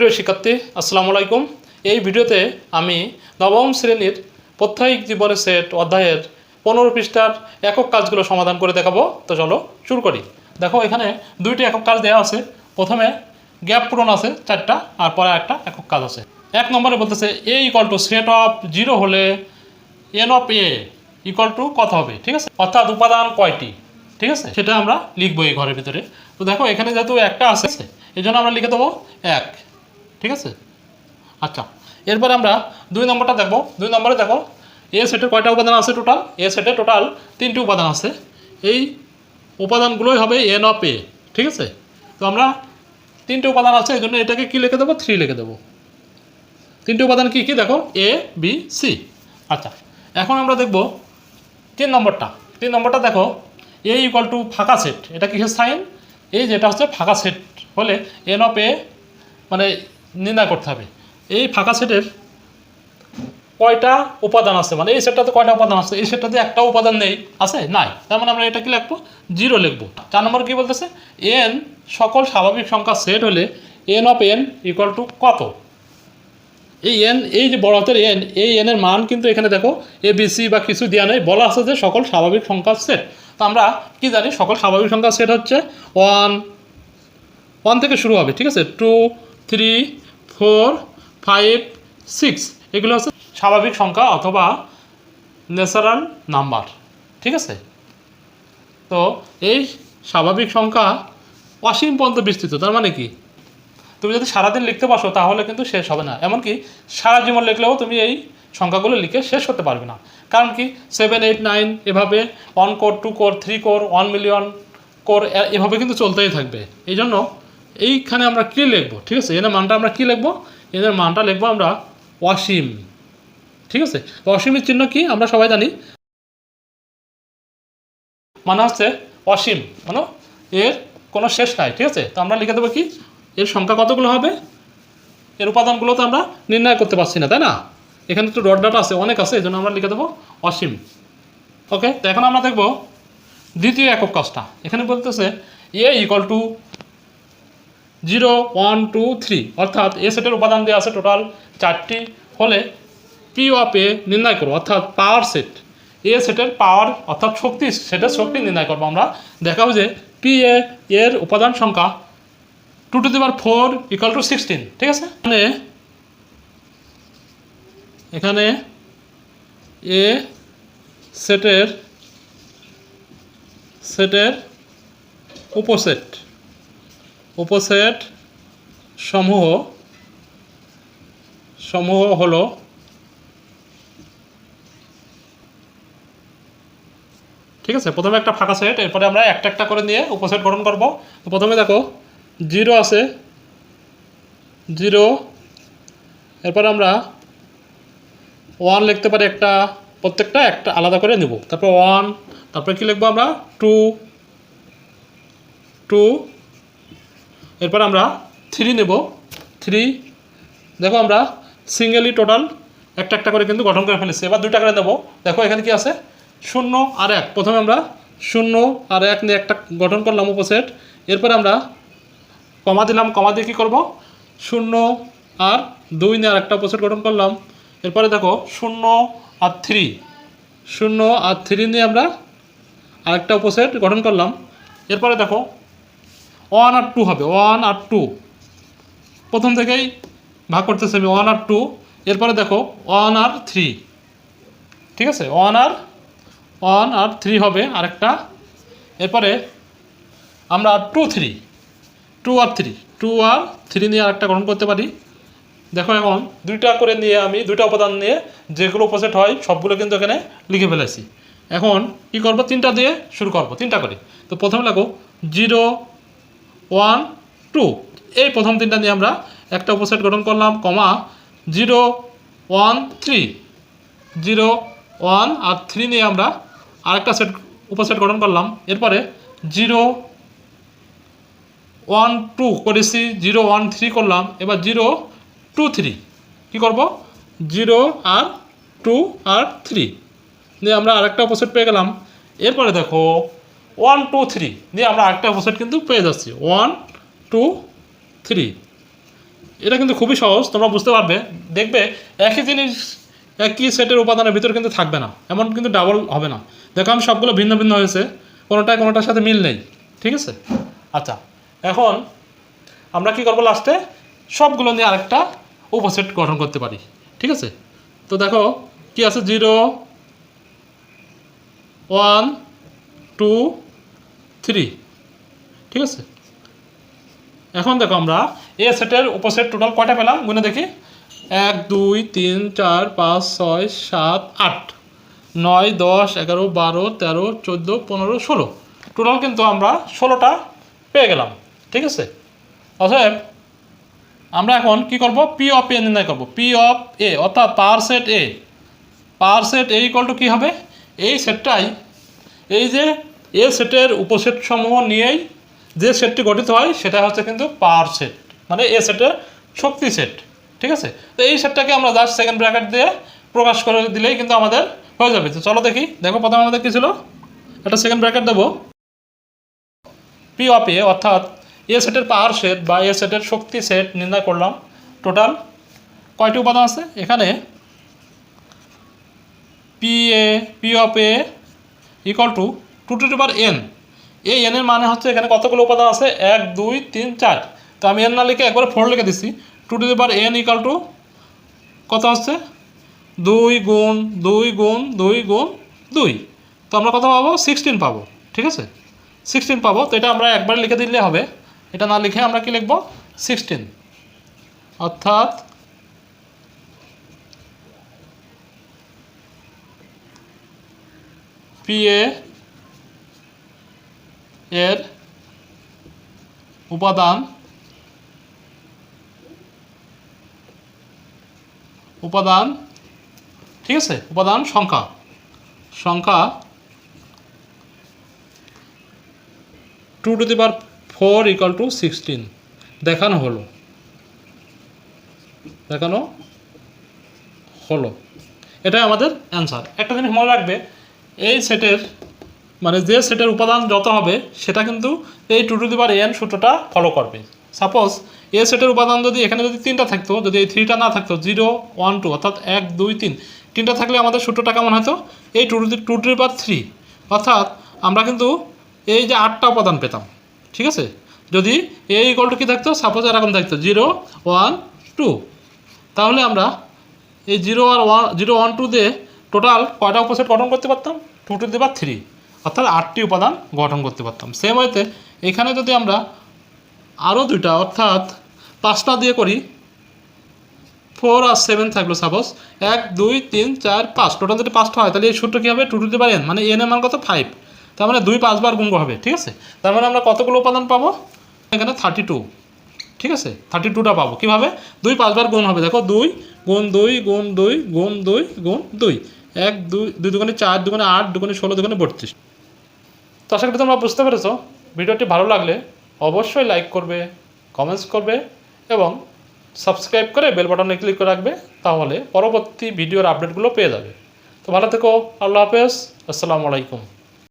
প্রিয় শিক্ষার্থী, আসসালামু আলাইকুম। এই ভিডিওতে আমি নবম শ্রেণির প্রত্যায়িক জীবনের সেট অধ্যায়ের পনেরো পৃষ্ঠার একক কাজগুলো সমাধান করে দেখাবো। তো চলো শুরু করি। দেখো, এখানে দুইটি একক কাজ দেওয়া আছে। প্রথমে গ্যাপ পূরণ আছে চারটা, আর পরে একটা একক কাজ আছে। এক নম্বরে বলতেছে A equal to set of zero হলে n of A equal to কত হবে? ঠিক আছে? অর্থাৎ উপাদান কয়টি? ঠিক আছে? সেটা আমরা লিখব এই ঘরের ভিতরে। তো দেখো, এখানে যেহেতু একটা আছে এই জন্য আমরা লিখে দেবো এক। ঠিক আছে? আচ্ছা এরপর আমরা দুই নম্বরটা দেখব। দুই নম্বরে দেখো, এ সেটের কয়টা উপাদান আছে টোটাল এ সেটে টোটাল তিনটি উপাদান আছে। এই উপাদানগুলোই হবে এন অফ এ ঠিক আছে? তো আমরা তিনটে উপাদান আছে এই জন্য এটাকে কী লিখে দেবো? থ্রি লিখে দেবো। তিনটে উপাদান কী কী? দেখো এ বি সি আচ্ছা এখন আমরা দেখব তিন নম্বরটা। তিন নম্বরটা দেখো এ ইকুয়াল টু ফাঁকা সেট এটা কিসের সাইন? এই যেটা হচ্ছে ফাঁকা সেট হলে এন অফ এ মানে নির্ণয় করতে হবে। এই ফাঁকা সেটের কয়টা উপাদান আছে? মানে এই সেটটাতে কয়টা উপাদান আছে? এই সেটটাতে একটা উপাদান নেই, আছে? নাই। তার মানে আমরা এটা কি লিখব? জিরো লিখব। চার নম্বর কি বলতেছে? এন সকল স্বাভাবিক সংখ্যা সেট হলে n of n equal to কত? এই এন এই যে বড় হাতের এন এই এনের মান কিন্তু এখানে দেখো এ বিসি বা কিছু দেওয়া নেই। বলা আছে যে সকল স্বাভাবিক সংখ্যার সেট। তো আমরা কি জানি? সকল স্বাভাবিক সংখ্যার সেট হচ্ছে ওয়ান ওয়ান থেকে শুরু হবে, ঠিক আছে? Two three four five six এগুলো হচ্ছে স্বাভাবিক সংখ্যা অথবা ন্যাচারাল নাম্বার ঠিক আছে? তো এই স্বাভাবিক সংখ্যা অসীম পর্যন্ত বিস্তৃত, তার মানে কি? তুমি যদি সারাদিন লিখতে বসো, তাহলে কিন্তু শেষ হবে না। এমনকি সারা জীবন লিখলেও তুমি এই সংখ্যাগুলো লিখে শেষ করতে পারবে না। কারণ কি? সেভেন এইট নাইন এভাবে one crore two crore three crore one million crore এভাবে কিন্তু চলতেই থাকবে। এই জন্য এইখানে আমরা কী লিখব? ঠিক আছে, এদের মানটা আমরা কী লিখব? এদের মানটা লিখব আমরা অসীম। ঠিক আছে অসীমের চিহ্ন কি? আমরা সবাই জানি। মানে হচ্ছে অসীম মানে এর কোনো শেষ নাই, ঠিক আছে? তো আমরা লিখে দেবো কি? এর সংখ্যা কতগুলো হবে? এর উপাদানগুলো তো আমরা নির্ণয় করতে পারছি না, তাই না? এখানে তো ডট ডাটা আছে, অনেক আছে এই জন্য আমরা লিখে দেবো অসীম। ওকে তো এখন আমরা দেখব দ্বিতীয় একক কাজটা। এখানে বলতেছে A equal to zero, one, two, three. অর্থাৎ এ সেটের উপাদান দেওয়া আছে টোটাল চারটি। হলে পি অফ নির্ণয় করব অর্থাৎ পাওয়ার সেট এ সেটের পাওয়ার অর্থাৎ শক্তি সেটের শক্তি নির্ণয় করব আমরা। দেখাবো যে পি এ এর উপাদান সংখ্যা two to the power four equal to sixteen ঠিক আছে? মানে এখানে এ সেটের সেটের উপসেট। উপসেট সমূহ সমূহ হল ঠিক আছে, প্রথমে একটা ফাঁকা সেট, এরপরে আমরা একটা একটা করে নিয়ে উপসেট গঠন করব। তো প্রথমে দেখো, জিরো আছে, জিরো, এরপর আমরা ওয়ান লিখতে পারি একটা, প্রত্যেকটা একটা আলাদা করে নেব। তারপর ওয়ান, তারপরে কি লিখব আমরা? টু টু এরপর আমরা থ্রি নেব। থ্রি দেখো আমরা সিঙ্গেলি টোটাল একটা একটা করে কিন্তু গঠন করে ফেলেছি। এবার দুইটা করে নেব। দেখো এখানে কি আছে? শূন্য আর এক। প্রথমে আমরা শূন্য আর এক নিয়ে একটা গঠন করলাম উপসেট এরপর আমরা কমা দিলাম। কমা দিয়ে কী করব? শূন্য আর দুই নিয়ে আর একটা উপসেট গঠন করলাম। এরপরে দেখো শূন্য আর থ্রি শূন্য আর থ্রি নিয়ে আমরা আরেকটা উপসেট গঠন করলাম। এরপরে দেখো ওয়ান আর টু হবে, ওয়ান আর টু। প্রথম থেকেই ভাগ করতেছে আমি ওয়ান আর টু। এরপরে দেখো, ওয়ান আর থ্রি। ঠিক আছে? ওয়ান আর ওয়ান আর থ্রি হবে আরেকটা। এরপরে আমরা টু থ্রি, টু আর থ্রি, টু আর থ্রি নিয়ে আরেকটা গ্রহণ করতে পারি। দেখো এখন দুইটা করে নিয়ে আমি দুইটা উপাদান নিয়ে যেগুলো উপসেট হয়, সবগুলো কিন্তু এখানে লিখে ফেলেছি। এখন কি করব? তিনটা দিয়ে শুরু করব, তিনটা করে। তো প্রথমে লাগো, জিরো ওয়ান, টু। এই প্রথম তিনটা নিয়ে আমরা একটা উপসেট গঠন করলাম, comma zero, one, three. Zero, one আর থ্রি নিয়ে আমরা আরেকটা সেট, উপসেট গঠন করলাম। এরপরে জিরো, ওয়ান, টু করেছি, জিরো, ওয়ান, থ্রি করলাম। এবার জিরো, টু, থ্রি। কী করব? জিরো আর টু আর থ্রি। দিয়ে আমরা আরেকটা উপসেট পেয়ে গেলাম। এরপরে দেখো ওয়ান টু থ্রি দিয়ে আমরা আরেকটা অপোসিট কিন্তু পেয়ে যাচ্ছি। ওয়ান টু থ্রি এটা কিন্তু খুবই সহজ, তোমরা বুঝতে পারবে। দেখবে, একই জিনিস, একই সেটের উপাদানের ভিতরে কিন্তু থাকবে না। এমন কিন্তু ডাবল হবে না। দেখো, আমি সবগুলো ভিন্ন ভিন্ন হয়েছে। কোনোটায় কোনোটার সাথে মিল নেই। ঠিক আছে? আচ্ছা এখন আমরা কি করব লাস্টে সবগুলো নিয়ে আরেকটা উপসেট গঠন করতে পারি। ঠিক আছে? তো দেখো, কি আছে? জিরো ওয়ান টু থ্রি ঠিক আছে? এখন দেখো আমরা এ সেটের উপসেট টোটাল কয়টা পেলাম? গুনে দেখি। এক, দুই, তিন, চার, পাঁচ, ছয়, সাত, আট। নয়, দশ, এগারো, বারো, তেরো, চোদ্দ, পনেরো, ষোলো। টোটাল কিন্তু আমরা ষোলোটা পেয়ে গেলাম। ঠিক আছে? অতএব আমরা এখন কি করব? পি অফ এ নির্ণয় করব। পি অফ এ অর্থাৎ power set A power set A equal to কী হবে? এই সেটটাই এই যে এ সেটের উপসেট সমূহ নিয়েই যে সেটটি গঠিত হয়, সেটা হচ্ছে কিন্তু পাওয়ার সেট মানে এ সেটের শক্তি সেট, ঠিক আছে? তো এই সেটটাকে আমরা জাস্ট সেকেন্ড ব্র্যাকেট দিয়ে প্রকাশ করে দিলেই কিন্তু আমাদের হয়ে যাবে। তো চলো দেখি, দেখো প্রথমে আমাদের কী ছিল? একটা সেকেন্ড ব্র্যাকেট দেবো। পি অফ এ অর্থাৎ এ সেটের পাওয়ার সেট বা এ সেটের শক্তি সেট নির্ণয় করলাম। টোটাল কয়টি উপাদান আছে? এখানে P A P of A equal to two to power N এই এনের মানে হচ্ছে এখানে কতগুলো উপাদান আছে? এক, দুই, তিন, চার। তো আমি এন না লিখে একবারে ফোর লিখে দিচ্ছি two to power N equal to কত হচ্ছে? দুই গুণ দুই গুণ দুই গুণ, দুই। তো আমরা কত পাবো? সিক্সটিন পাবো। ঠিক আছে? সিক্সটিন পাবো। তো এটা আমরা একবার লিখে দিলে হবে। এটা না লিখে আমরা কি লিখব? সিক্সটিন অর্থাৎ পিএ এর উপাদান উপাদান, ঠিক আছে? উপাদান, সংখ্যা। সংখ্যা two to the power four equal to sixteen দেখানো হলো। দেখানো হলো। এটাই আমাদের অ্যান্সার একটা জিনিস মনে রাখবে, এই সেটের মানে যে সেটের উপাদান যত হবে, সেটা কিন্তু এই two to the power N সূত্রটা ফলো করবে। সাপোজ এ সেটের উপাদান যদি এখানে যদি তিনটা থাকতো, যদি এই থ্রিটা না থাকতো জিরো ওয়ান টু অর্থাৎ এক, দুই, তিন, তিনটা থাকলে আমাদের সূত্রটা কেমন হতো? এই two to two to three অর্থাৎ আমরা কিন্তু এই যে আটটা উপাদান পেতাম, ঠিক আছে? যদি এই ইকল টু কী থাকতো? সাপোজ এরকম থাকতো জিরো ওয়ান টু তাহলে আমরা এই জিরো আর ওয়ান জিরো ওয়ান টু দিয়ে টোটাল কয়টা উপসেট গঠন করতে পারতাম? টু টু দি থ্রি অর্থাৎ আটটি উপাদান গঠন করতে পারতাম। সেম ওয়েতে এখানে যদি আমরা আরও দুইটা, অর্থাৎ পাঁচটা দিয়ে করি ফোর আর সেভেন থাকল সাপোজ এক, দুই, তিন, চার, পাঁচ। টোটাল যদি পাঁচটা হয়, তাহলে এই সূত্র কী হবে? Two to the power N মানে এন এর মান কত? ফাইভ তার মানে দুই পাঁচবার গুণ হবে, ঠিক আছে? তার মানে আমরা কতগুলো উপাদান পাবো? এখানে থার্টি টু ঠিক আছে? থার্টি টুটা পাবো। কীভাবে? দুই পাঁচবার গুণ হবে। দেখো, দুই, গুণ দুই গুণ দুই গুণ দুই গুণ দুই। এক, দুই দুই দুগুণে চার, দুগুণে আট, দুগুণে ষোলো, দুগুণে বত্রিশ। তো আশা করি তোমরা বুঝতে পেরেছ, ভিডিওটি ভালো লাগলে অবশ্যই লাইক করবে কমেন্টস করবে এবং সাবস্ক্রাইব করে বেল বাটনে ক্লিক করে রাখবে, তাহলে পরবর্তী ভিডিওর আপডেটগুলো পেয়ে যাবে। তো ভালো থেকো, আল্লাহ হাফেজ, আসসালামু আলাইকুম।